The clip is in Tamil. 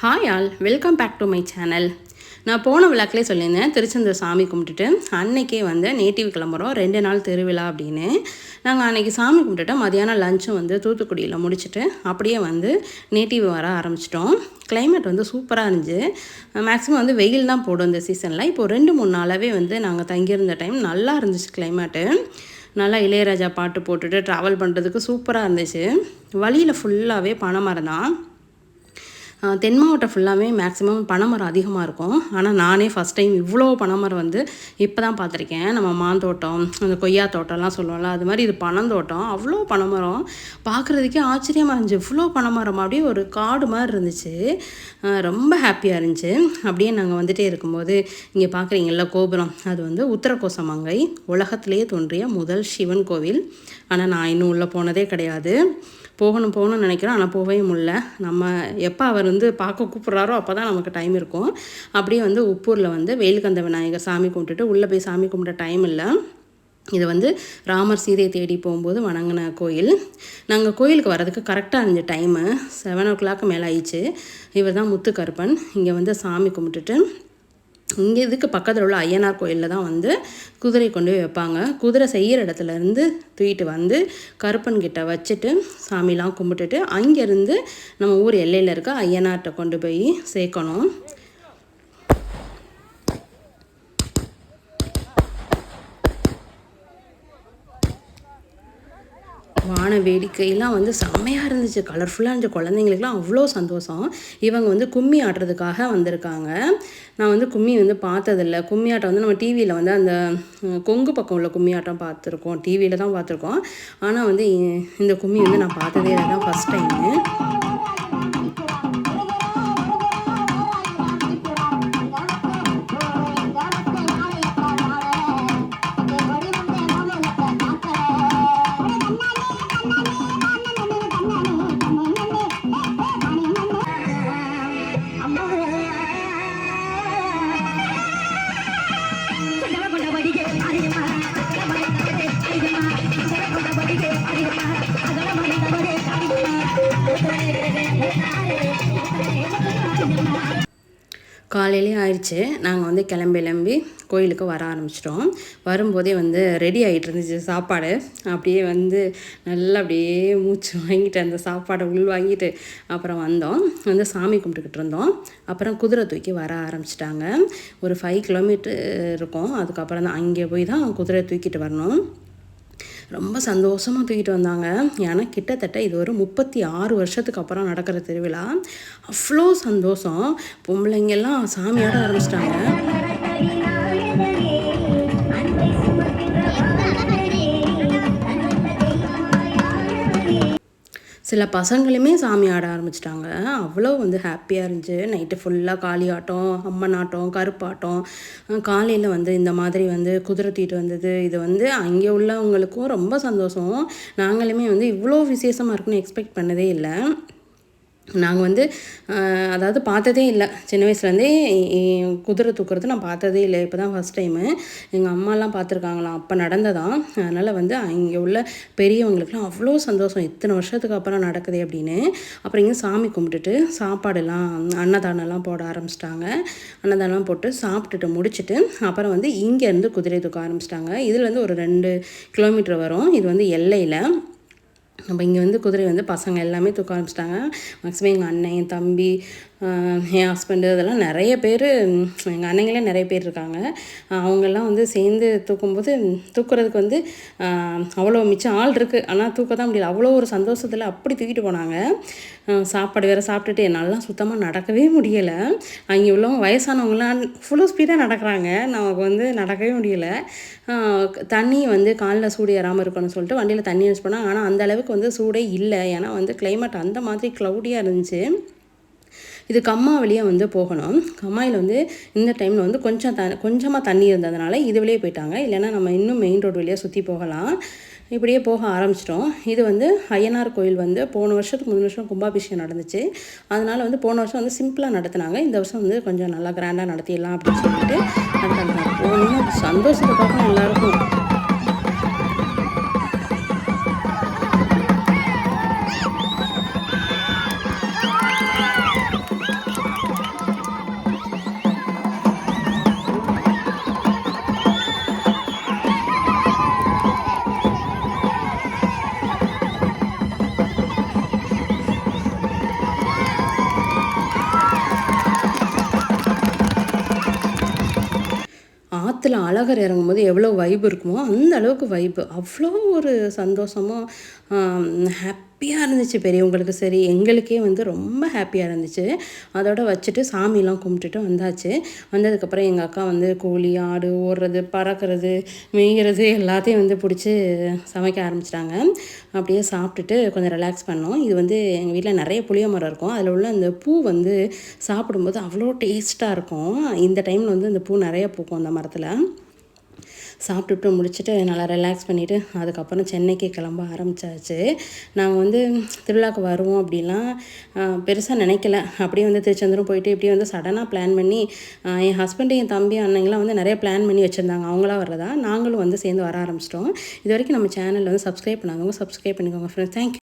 Hi all welcome back to my channel நான் போன விழாக்கிலே சொல்லியிருந்தேன் திருச்செந்தூர் சாமி கும்பிட்டுட்டு அன்னைக்கே வந்து நேட்டிவ் கிளம்புறோம் ரெண்டு நாள் திருவிழா அப்படின்னு. நாங்கள் அன்னைக்கு சாமி கும்பிட்டுட்டு மதியானம் லஞ்சும் வந்து தூத்துக்குடியில் முடிச்சுட்டு அப்படியே வந்து நேட்டிவ் வர ஆரம்பிச்சிட்டோம். கிளைமேட் வந்து சூப்பராக இருந்துச்சு. மேக்ஸிமம் வந்து வெயில் தான் போடும் இந்த சீசனில் இப்போ ரெண்டு மூணு நாளாகவே வந்து நாங்கள் தங்கியிருந்த டைம் நல்லா இருந்துச்சு கிளைமேட்டு நல்லா இளையராஜா பாட்டு போட்டுட்டு ட்ராவல் பண்ணுறதுக்கு சூப்பராக இருந்துச்சு. வழியில் ஃபுல்லாகவே பனைமரம் தான். தென் மாவட்டம் ஃபுல்லாகவே மேக்ஸிமம் பனைமரம் அதிகமாக இருக்கும். ஆனால் நானே ஃபஸ்ட் டைம் இவ்வளோ பனைமரம் வந்து இப்போ தான் பார்த்துருக்கேன். நம்ம மாந்தோட்டம் அந்த கொய்யா தோட்டம்லாம் சொல்லுவோம்ல அது மாதிரி இது பனந்தோட்டம் அவ்வளோ பனைமரம். பார்க்குறதுக்கே ஆச்சரியமாக இருந்துச்சு. இவ்வளோ பனைமரம் அப்படியே ஒரு காடு மாதிரி இருந்துச்சு. ரொம்ப ஹாப்பியாக இருந்துச்சு. அப்படியே நாங்கள் வந்துட்டே இருக்கும்போது இங்கே பார்க்குறீங்கள கோபுரம். அது வந்து உத்தரகோசமங்கை உலகத்திலேயே தோன்றிய முதல் சிவன் கோவில். ஆனால் நான் இன்னும் உள்ளே போனதே கிடையாது. போகணும் போகணும்னு நினைக்கிறோம். ஆனால் போகவே முடியல. நம்ம எப்போ அவர் வந்து பார்க்க கூப்பிட்றாரோ அப்போ தான் நமக்கு டைம் இருக்கும். அப்படியே வந்து உப்பூரில் வந்து வேலுக்கந்த விநாயகர் சாமி கும்பிட்டுட்டு உள்ளே போய் சாமி கும்பிட்ட டைம் இல்லை. இது வந்து ராமர் சீதையை தேடி போகும்போது வணங்கின கோயில். நாங்கள் கோயிலுக்கு வர்றதுக்கு கரெக்டாக இருந்துச்சு டைமு செவன் ஓ கிளாக் மேலே ஆயிடுச்சு. இவர் தான் முத்துக்கருப்பன். இங்கே வந்து சாமி கும்பிட்டுட்டு இங்கே இதுக்கு பக்கத்தில் உள்ள ஐயனார் கோயிலில் தான் வந்து குதிரை கொண்டு போய் வைப்பாங்க. குதிரை செய்கிற இடத்துல இருந்து தூக்கிட்டு வந்து கருப்பன் கிட்ட வச்சுட்டு சாமிலாம் கும்பிட்டுட்டு அங்கேருந்து நம்ம ஊர் எல்லையில் இருக்க ஐயனார்கிட்ட கொண்டு போய் சேர்க்கணும். வான வேடிக்கையெல்லாம் வந்து செம்மையாக இருந்துச்சு. கலர்ஃபுல்லாக இருந்துச்சு. குழந்தைங்களுக்குலாம் அவ்வளோ சந்தோஷம். இவங்க வந்து கும்மி ஆடுறதுக்காக வந்திருக்காங்க. நான் வந்து கும்மி வந்து பார்த்ததில்ல. கும்மி ஆட்டம் வந்து நம்ம டிவியில் வந்து அந்த கொங்கு பக்கம் உள்ள கும்மி ஆட்டம் பார்த்துருக்கோம். டிவியில் தான் பார்த்துருக்கோம். ஆனால் வந்து இந்த கும்மி வந்து நான் பார்த்ததே இல்லை. தான் ஃபஸ்ட் டைமு காலையிலே ஆயிடுச்சு. நாங்கள் வந்து கிளம்பி கிளம்பி கோயிலுக்கு வர ஆரம்பிச்சிட்டோம். வரும்போதே வந்து ரெடி ஆகிட்டு இருந்துச்சு சாப்பாடு. அப்படியே வந்து நல்லா அப்படியே மூச்சு வாங்கிட்டு அந்த சாப்பாடை உள் வாங்கிட்டு அப்புறம் வந்தோம். வந்து சாமி கும்பிட்டுக்கிட்டு இருந்தோம். அப்புறம் குதிரை தூக்கி வர ஆரம்பிச்சிட்டாங்க. ஒரு ஃபைவ் கிலோமீட்டர் இருக்கும். அதுக்கப்புறம் தான் அங்கே போய் தான் குதிரை தூக்கிட்டு வரணும். ரொம்ப சந்தோஷமாக தூக்கிட்டு வந்தாங்க. ஏன்னா கிட்டத்தட்ட இது ஒரு முப்பத்தி ஆறு வருஷத்துக்கு அப்புறம் நடக்கிற திருவிழா. அவ்வளோ சந்தோஷம். பொம்பளைங்கெல்லாம் சாமியாட ஆரம்பிச்சிட்டாங்க. சில பசங்களுமே சாமி ஆட ஆரம்பிச்சிட்டாங்க. அவ்வளோ வந்து ஹாப்பியாக இருந்துச்சு. நைட்டு ஃபுல்லாக காளி ஆட்டம் அம்மன் ஆட்டம் கருப்பாட்டம். காலையில் வந்து இந்த மாதிரி வந்து குதிரை வந்தது. இது வந்து அங்கே உள்ளவங்களுக்கும் ரொம்ப சந்தோஷம். நாங்களுமே வந்து இவ்வளோ விசேஷமாக இருக்குன்னு எக்ஸ்பெக்ட் பண்ணதே இல்லை. நாங்கள் வந்து அதாவது பார்த்ததே இல்லை. சின்ன வயசுலேருந்தே குதிரை தூக்குறது நான் பார்த்ததே இல்லை. இப்போ தான் ஃபஸ்ட் டைமு எங்கள் அம்மாலாம் பார்த்துருக்காங்களாம் அப்போ நடந்ததான். அதனால் வந்து இங்கே உள்ள பெரியவங்களுக்குலாம் அவ்வளோ சந்தோஷம். இத்தனை வருஷத்துக்கு அப்புறம் நடக்குது அப்படின்னு. அப்புறம் இங்கே சாமி கும்பிட்டுட்டு சாப்பாடெல்லாம் அன்னதானம்லாம் போட ஆரம்பிச்சிட்டாங்க. அன்னதானம் போட்டு சாப்பிட்டுட்டு முடிச்சுட்டு அப்புறம் வந்து இங்கேருந்து குதிரை தூக்க ஆரம்பிச்சிட்டாங்க. இதில் வந்து ஒரு ரெண்டு கிலோமீட்டர் வரும். இது வந்து எல்லையில். நம்ம இங்கே வந்து குதிரை வந்து பசங்க எல்லாமே தூக்க ஆரம்பிச்சிட்டாங்க. மேக்ஸிமம் எங்கள் அண்ணன் என் தம்பி என் ஹஸ்பண்டு இதெல்லாம் நிறைய பேர் எங்கள் அண்ணங்களே நிறைய பேர் இருக்காங்க. அவங்கெல்லாம் வந்து சேர்ந்து தூக்கும்போது தூக்குறதுக்கு வந்து அவ்வளோ மிச்சம் ஆள் இருக்குது ஆனால் தூக்க தான் முடியல. அவ்வளோ ஒரு சந்தோஷத்தில் அப்படி தூக்கிட்டு போனாங்க. சாப்பாடு வேறு சாப்பிட்டுட்டு என்னால் சுத்தமாக நடக்கவே முடியலை. அங்கே உள்ளவங்க வயசானவங்களாம் ஃபுல்லோ ஸ்பீடாக நடக்கிறாங்க. நமக்கு வந்து நடக்கவே முடியலை. தண்ணி வந்து காலில் சூடு ஏறாமல் இருக்கணும்னு சொல்லிட்டு வண்டியில் தண்ணி யூஸ் பண்ணால் ஆனால் அந்த அளவுக்கு வந்து சூடே இல்லை. ஏன்னா வந்து கிளைமேட் அந்த மாதிரி க்ளவுடியாக இருந்துச்சு. இது கம்மா வழியாக வந்து போகணும். கம்மாயில் வந்து இந்த டைமில் வந்து கொஞ்சம் த கொஞ்சமாக தண்ணி இருந்ததுனால இது வழியே போயிட்டாங்க. இல்லைன்னா நம்ம இன்னும் மெயின் ரோடு வழியாக சுற்றி போகலாம். இப்படியே போக ஆரம்பிச்சிட்டோம். இது வந்து ஐயனார் கோயில் வந்து போன வருஷத்துக்கு மூணு வருஷம் கும்பாபிஷேகம் நடந்துச்சு. அதனால் வந்து போன வருஷம் வந்து சிம்பிளாக நடத்துனாங்க. இந்த வருஷம் வந்து கொஞ்சம் நல்லா கிராண்டாக நடத்திடலாம் அப்படின்னு சொல்லிட்டு நடத்தினாங்க போகணும் சந்தோஷத்துக்காக எல்லாருக்கும் ஆற்றுல அழகர் இறங்கும்போது எவ்வளோ வைப் இருக்குமோ அந்த அளவுக்கு வைப்பு அவ்வளோ ஒரு சந்தோஷமாக சந்தோஷமும் ஹாப்பியாக இருந்துச்சு பெரியவங்களுக்கு சரி. எங்களுக்கே வந்து ரொம்ப ஹாப்பியாக இருந்துச்சு. அதோட வச்சுட்டு சாமிலாம் கும்பிட்டுட்டு வந்தாச்சு. வந்ததுக்கப்புறம் எங்கள் அக்கா வந்து கோழி ஆடு ஓடுறது பறக்கிறது மேய்கிறது எல்லாத்தையும் வந்து பிடிச்சி சமைக்க ஆரம்பிச்சிட்டாங்க. அப்படியே சாப்பிட்டுட்டு கொஞ்சம் ரிலாக்ஸ் பண்ணோம். இது வந்து எங்கள் வீட்டில் நிறைய புளிய மரம் இருக்கும். அதில் உள்ள அந்த பூ வந்து சாப்பிடும்போது அவ்வளோ டேஸ்ட்டாக இருக்கும். இந்த டைமில் வந்து இந்த பூ நிறைய பூக்கும் அந்த மரத்தில். சாப்பிட்டுட்டு முடிச்சுட்டு நல்லா ரிலாக்ஸ் பண்ணிவிட்டு அதுக்கப்புறம் சென்னைக்கு கிளம்ப ஆரம்பித்தாச்சு நாங்கள் வந்து திருவிழாவுக்கு வருவோம் அப்படிலாம் பெருசாக நினைக்கல. அப்படியே வந்து திருச்செந்தூரம் போயிட்டு இப்படியே வந்து சடனாக பிளான் பண்ணி என் ஹஸ்பண்டு என் தம்பி அண்ணங்களாம் வந்து நிறைய பிளான் பண்ணி வச்சுருந்தாங்க. அவங்களா வர்றதா நாங்களும் வந்து சேர்ந்து வர ஆரம்பிச்சிட்டோம். இது வரைக்கும் நம்ம சேனலில் வந்து சப்ஸ்கிரைப் பண்ணாதவங்க சப்ஸ்கிரைப் பண்ணிக்கோங்க ஃப்ரெண்ட்ஸ் தேங்க்யூ